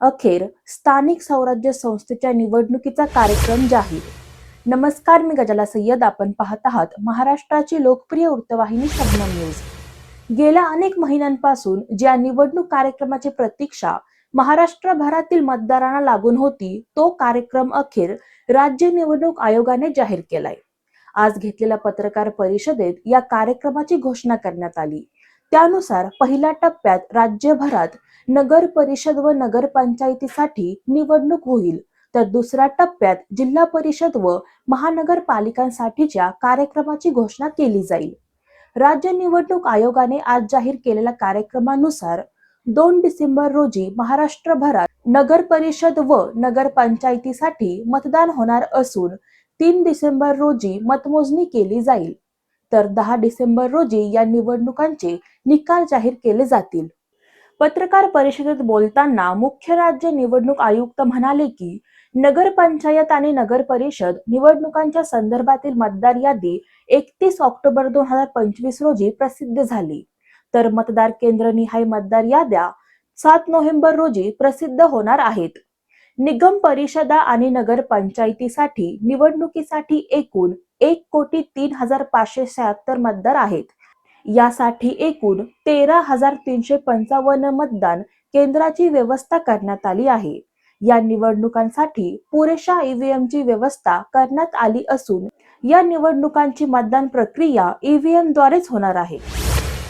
अखेर स्थानिक स्वराज्य संस्थेच्या निवडणुकीचा कार्यक्रम जाहीर. नमस्कार मी गजाला सय्यद. आपण पाहत आहात महाराष्ट्राची लोकप्रिय वृत्तवाहिनी शबनम न्यूज. गेल्या अनेक महिन्यांपासून ज्या निवडणूक कार्यक्रमाची प्रतीक्षा महाराष्ट्रभरातील मतदारांना लागून होती तो कार्यक्रम अखेर राज्य निवडणूक आयोगाने जाहीर केलाय. आज घेतलेल्या पत्रकार परिषदेत या कार्यक्रमाची घोषणा करण्यात आली. त्यानुसार पहिल्या टप्प्यात राज्यभरात नगर परिषद व नगरपंचायतीसाठी निवडणूक होईल. तर दुसऱ्या टप्प्यात जिल्हा परिषद व महानगरपालिकांसाठीच्या कार्यक्रमाची घोषणा केली जाईल. राज्य निवडणूक आयोगाने आज जाहीर केलेल्या कार्यक्रमानुसार दोन डिसेंबर रोजी महाराष्ट्रभरात नगर परिषद व नगरपंचायतीसाठी मतदान होणार असून तीन डिसेंबर रोजी मतमोजणी केली जाईल. तर दहा डिसेंबर रोजी या निवडणुकांचे निकाल जाहीर केले जातील. पत्रकार परिषदेत बोलताना मुख्य राज्य निवडणूक आयुक्त म्हणाले की नगरपंचायत आणि नगर परिषद निवडणुकांच्या संदर्भातील मतदार यादी एकतीस ऑक्टोबर दोन हजार पंचवीस रोजी प्रसिद्ध झाली. तर मतदार केंद्र निहाय मतदार याद्या सात नोव्हेंबर रोजी प्रसिद्ध होणार आहेत. निगम परिषदा आणि नगरपंचायतीसाठी निवडणुकीसाठी एकूण एक कोटी तीन हजार पाचशे शहात्तर मतदार आहेत. यासाठी एकूण तेरा हजार तीनशे पंचावन्न मतदान केंद्राची व्यवस्था करण्यात आली आहे. या निवडणुकांसाठी पुरेशा ईव्हीएम ची व्यवस्था करण्यात आली असून या निवडणुकांची मतदान प्रक्रिया ईव्हीएम द्वारेच होणार आहे.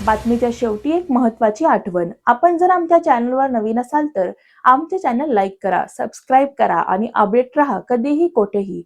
बातमीच्या शेवटी एक महत्वाची आठवण. आपण जर आमच्या चॅनलवर नवीन असाल तर आमचे चॅनल लाईक करा सबस्क्राईब करा आणि अपडेट राहा कधीही कोठेही.